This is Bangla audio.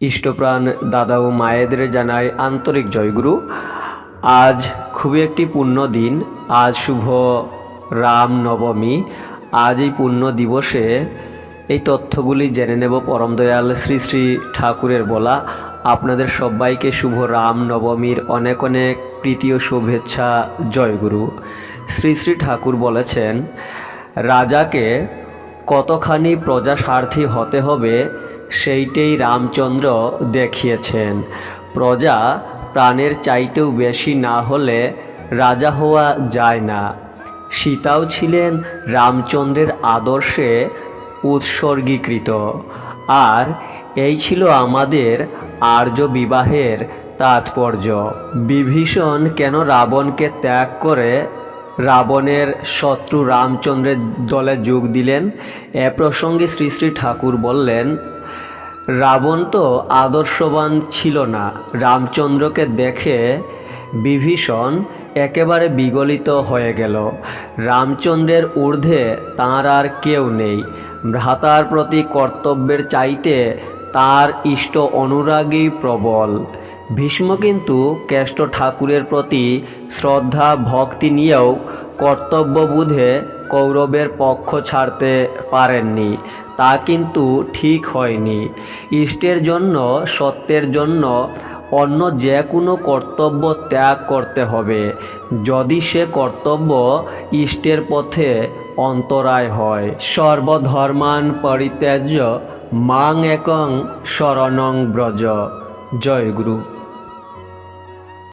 ইষ্টপ্রাণ দাদা ও মায়েদের জানাই আন্তরিক জয়গুরু আজ খুবই একটি পুণ্য দিন। আজ শুভ রাম নবমী। আজ এই পুণ্য দিবসে এই তথ্যগুলি জেনে নেব পরম দয়াল শ্রী শ্রী ঠাকুরের বলা। আপনাদের সবাইকে শুভ রাম নবমীর অনেক অনেক প্রীতি ও শুভেচ্ছা। জয়গুরু শ্রী শ্রী ঠাকুর বলেছেন, রাজাকে কতখানি প্রজা প্রজাস্বার্থী হতে হবে সেইটাই রামচন্দ্র দেখিয়েছেন। প্রজা প্রাণের চাইতেও বেশি না হলে রাজা হওয়া যায় না। সীতাও ছিলেন রামচন্দ্রের আদর্শে উৎসর্গীকৃত। আর এই ছিল আমাদের আর্য বিবাহের তাৎপর্য। বিভীষণ কেন রাবণকে ত্যাগ করে রাবণের শত্রু রামচন্দ্রের দলে যোগ দিলেন? এ প্রসঙ্গে শ্রী শ্রী ঠাকুর বললেন রাবণ তো আদর্শবান ছিল না। রামচন্দ্রকে দেখে বিভীষণ একেবারে বিগলিত হয়ে গেল। রামচন্দ্রের ঊর্ধ্বে তাঁর আর কেউ নেই। ভ্রাতার প্রতি কর্তব্যের চাইতে তার ইষ্ট অনুরাগী প্রবল। ভীষ্ম কিন্তু কেষ্ট ঠাকুরের প্রতি শ্রদ্ধা, ভক্তি নিয়েও কর্তব্যবোধে কৌরবের পক্ষ ছাড়তে পারেননি। তা কিন্তু ঠিক হয়নি। ইষ্টের জন্য, সত্যের জন্য অন্য যে কোনো কর্তব্য ত্যাগ করতে হবে। যদি সে কর্তব্য ইষ্টের পথে অন্তরায় হয়। সর্বধর্মান পরিত্যাজ্য, মাং একং শরণং ব্রজ। জয় গুরু।